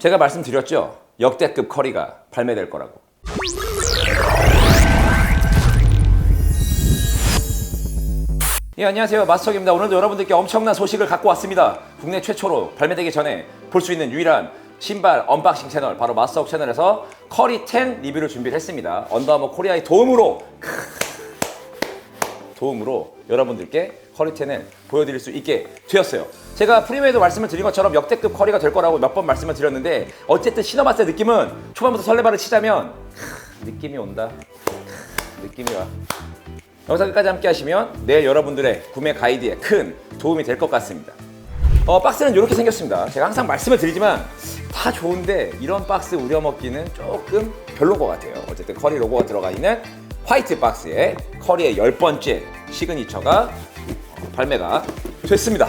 제가 말씀드렸죠. 역대급 커리가 발매될 거라고. 예, 안녕하세요. 마스터입니다. 오늘도 여러분들께 엄청난 소식을 갖고 왔습니다. 국내 최초로 발매되기 전에 볼 수 있는 유일한 신발 언박싱 채널, 바로 마스터 채널에서 커리 10 리뷰를 준비를 했습니다. 언더아머 코리아의 도움으로 도움으로 여러분들께 커리 10을 보여드릴 수 있게 되었어요. 제가 프리메이도 말씀을 드린 것처럼 역대급 커리가 될 거라고 몇 번 말씀을 드렸는데 어쨌든 신어봤을 때 느낌은 초반부터 설레발을 치자면 느낌이 온다. 느낌이 와. 영상 끝까지 함께 하시면 내일 여러분들의 구매 가이드에 큰 도움이 될 것 같습니다. 어, 박스는 이렇게 생겼습니다. 제가 항상 말씀을 드리지만 다 좋은데 이런 박스 우려먹기는 조금 별로인 것 같아요. 어쨌든 커리 로고가 들어가 있는 화이트 박스에 커리의 열 번째 시그니처가 발매가 됐습니다.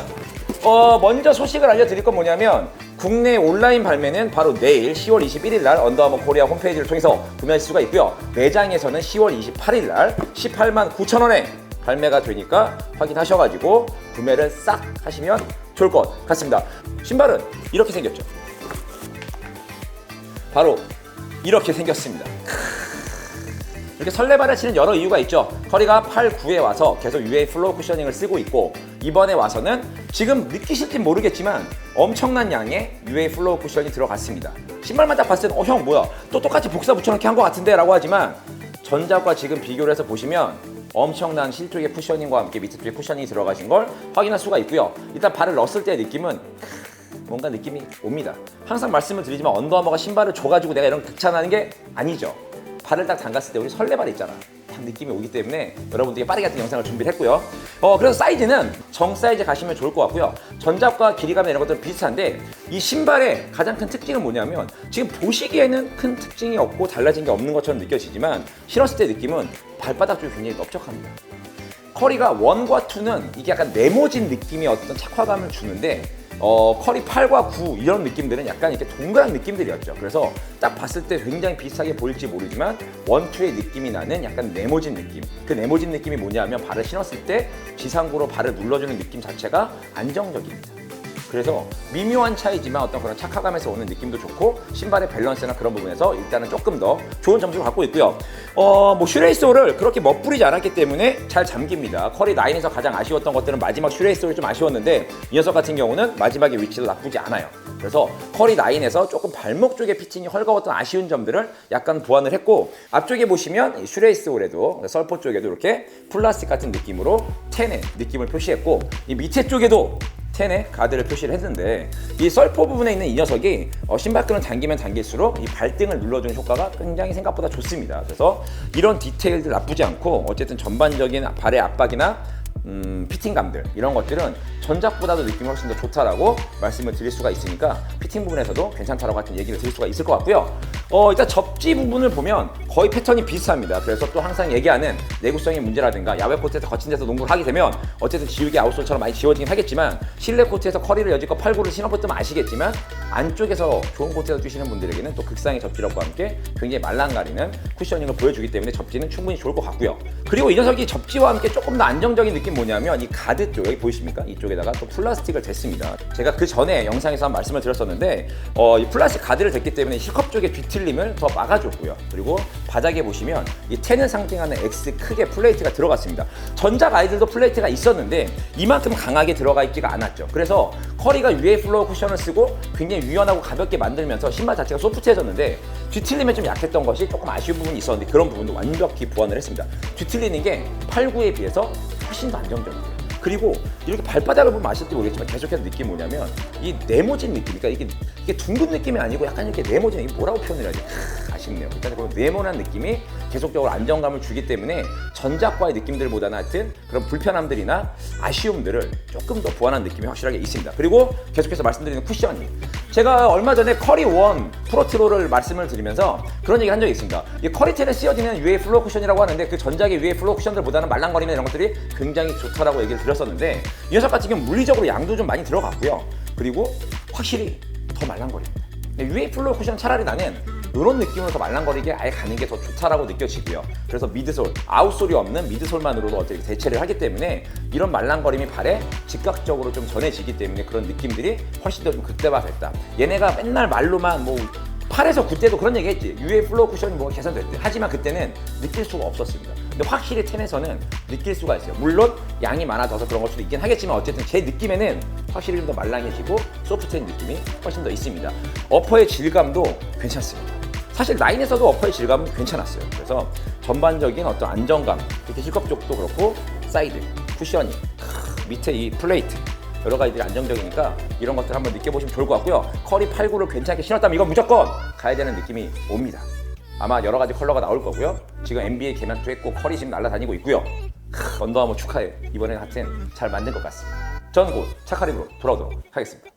어, 먼저 소식을 알려드릴 건 뭐냐면 국내 온라인 발매는 바로 내일 10월 21일 날 언더아머 코리아 홈페이지를 통해서 구매할 수가 있고요. 매장에서는 10월 28일 날 18만 9천 원에 발매가 되니까 확인하셔가지고 구매를 싹 하시면 좋을 것 같습니다. 신발은 이렇게 생겼죠. 바로 이렇게 생겼습니다. 이렇게 설레발을 치는 여러 이유가 있죠. 커리가 8, 9에 와서 계속 UA 플로우 쿠셔닝을 쓰고 있고 이번에 와서는 지금 느끼실지 모르겠지만 엄청난 양의 UA 플로우 쿠션이 들어갔습니다. 신발만 딱 봤을 때어형 뭐야 또 똑같이 복사 붙여넣기 한 것 같은데 라고 하지만 전작과 지금 비교를 해서 보시면 엄청난 실쪽의 쿠셔닝과 함께 밑에 쪽에 쿠셔닝이 들어가신 걸 확인할 수가 있고요. 일단 발을 넣었을 때의 느낌은 뭔가 느낌이 옵니다. 항상 말씀을 드리지만 언더아머가 신발을 줘가지고 내가 이런 극찬하는 게 아니죠. 발을 딱 담갔을 때 우리 설레발 있잖아. 딱 느낌이 오기 때문에 여러분들께 빠르게 같은 영상을 준비를 했고요. 어, 그래서 사이즈는 정 사이즈 가시면 좋을 것 같고요. 전작과 길이감 이런 것들은 비슷한데 이 신발의 가장 큰 특징은 뭐냐면 지금 보시기에는 큰 특징이 없고 달라진 게 없는 것처럼 느껴지지만 신었을 때 느낌은 발바닥 쪽이 굉장히 넓적합니다. 커리가 1과 2는 이게 약간 네모진 느낌의 어떤 착화감을 주는데 어, 커리 8과 9 이런 느낌들은 약간 이렇게 동그란 느낌들이었죠. 그래서 딱 봤을 때 굉장히 비슷하게 보일지 모르지만 1, 2의 느낌이 나는 약간 네모진 느낌. 그 네모진 느낌이 뭐냐면 발을 신었을 때 지상고로 발을 눌러주는 느낌 자체가 안정적입니다. 그래서 미묘한 차이지만 어떤 그런 착화감에서 오는 느낌도 좋고 신발의 밸런스나 그런 부분에서 일단은 조금 더 좋은 점수를 갖고 있고요. 어, 뭐 슈레이소를 그렇게 멋부리지 않았기 때문에 잘 잠깁니다. 커리 9에서 가장 아쉬웠던 것들은 마지막 슈레이소를 좀 아쉬웠는데 이 녀석 같은 경우는 마지막의 위치도 나쁘지 않아요. 그래서 커리 9에서 조금 발목 쪽에 피팅이 헐거웠던 아쉬운 점들을 약간 보완을 했고 앞쪽에 보시면 이 슈레이스홀에도 썰포 쪽에도 이렇게 플라스틱 같은 느낌으로 텐의 느낌을 표시했고 이 밑에 쪽에도 텐에 가드를 표시를 했는데 이 썰포 부분에 있는 이 녀석이 어, 신발끈을 당기면 당길수록 이 발등을 눌러주는 효과가 굉장히 생각보다 좋습니다. 그래서 이런 디테일들 나쁘지 않고 어쨌든 전반적인 발의 압박이나 음, 피팅감들 이런 것들은 전작보다도 느낌이 훨씬 더 좋다라고 말씀을 드릴 수가 있으니까 피팅 부분에서도 괜찮다라고 같은 얘기를 드릴 수가 있을 것 같고요. 어, 일단 접지 부분을 보면 거의 패턴이 비슷합니다. 그래서 또 항상 얘기하는 내구성의 문제라든가 야외 코트에서 거친 데서 농구를 하게 되면 어쨌든 지우개 아웃솔처럼 많이 지워지긴 하겠지만 실내 코트에서 커리를 여지껏 8구를 신어봤다면 아시겠지만 안쪽에서 좋은 코트에서 뛰시는 분들에게는 또 극상의 접지력과 함께 굉장히 말랑가리는 쿠셔닝을 보여주기 때문에 접지는 충분히 좋을 것 같고요. 그리고 이 녀석이 접지와 함께 조금 더 안정적인 느낌 뭐냐면 이 가드 쪽 여기 보이십니까? 이쪽에다가 또 플라스틱을 댔습니다. 제가 그 전에 영상에서 한 말씀을 드렸었는데 어, 이 플라스틱 가드를 댔기 때문에 힐컵 쪽의 뒤틀 림을 더 막아줬고요. 그리고 바닥에 보시면 이 텐을 상징하는 X 크게 플레이트가 들어갔습니다. 전작 아이들도 플레이트가 있었는데 이만큼 강하게 들어가 있지가 않았죠. 그래서 커리가 UA 플로어 쿠션을 쓰고 굉장히 유연하고 가볍게 만들면서 신발 자체가 소프트해졌는데 뒤틀림에 좀 약했던 것이 조금 아쉬운 부분이 있었는데 그런 부분도 완벽히 보완을 했습니다. 뒤틀리는 게 8, 9에 비해서 훨씬 더 안정적이에요. 그리고 이렇게 발바닥을 보면 아실지 모르겠지만 계속해서 느낌이 뭐냐면 이 네모진 느낌, 그러니까 이게, 이게 둥근 느낌이 아니고 약간 이렇게 네모진, 이게 뭐라고 표현을 해야 지 크, 아쉽네요. 일단 그 네모난 느낌이 계속적으로 안정감을 주기 때문에 전작과의 느낌들보다는 하여튼 그런 불편함들이나 아쉬움들을 조금 더 보완한 느낌이 확실하게 있습니다. 그리고 계속해서 말씀드리는 쿠션이 제가 얼마 전에 커리 원 프로트로를 말씀을 드리면서 그런 얘기 한 적이 있습니다. 이 커리텔에 쓰여지는 UA 플로어 쿠션이라고 하는데 그 전작의 UA 플로어 쿠션들보다는 말랑거리는 이런 것들이 굉장히 좋다라고 얘기를 드렸었는데 이 녀석 같은 경우 물리적으로 양도 좀 많이 들어갔고요. 그리고 확실히 더 말랑거립니다. UA 플로어 쿠션 차라리 나는 이런 느낌으로 더 말랑거리게 아예 가는 게 더 좋다라고 느껴지고요. 그래서 미드솔, 아웃솔이 없는 미드솔만으로도 어떻게 대체를 하기 때문에 이런 말랑거림이 발에 즉각적으로 좀 전해지기 때문에 그런 느낌들이 훨씬 더 좀 극대화됐다. 얘네가 맨날 말로만 뭐 8에서 9때도 그런 얘기 했지. UA 플로우 쿠션이 뭐 개선됐대. 하지만 그때는 느낄 수가 없었습니다. 근데 확실히 10에서는 느낄 수가 있어요. 물론 양이 많아져서 그런 걸 수도 있긴 하겠지만 어쨌든 제 느낌에는 확실히 좀 더 말랑해지고 소프트한 느낌이 훨씬 더 있습니다. 어퍼의 질감도 괜찮습니다. 사실 라인에서도 어퍼의 질감은 괜찮았어요. 그래서 전반적인 어떤 안정감, 특히 힐컵 쪽도 그렇고 사이드, 쿠셔닝, 크, 밑에 이 플레이트 여러 가지들이 안정적이니까 이런 것들 한번 느껴보시면 좋을 것 같고요. 커리 8, 9를 괜찮게 신었다면 이건 무조건 가야 되는 느낌이 옵니다. 아마 여러 가지 컬러가 나올 거고요. 지금 NBA 개막도 했고 커리 지금 날아다니고 있고요. 크, 언더아머 축하해. 이번에는 하여튼 잘 만든 것 같습니다. 저는 곧 힘으로 돌아오도록 하겠습니다.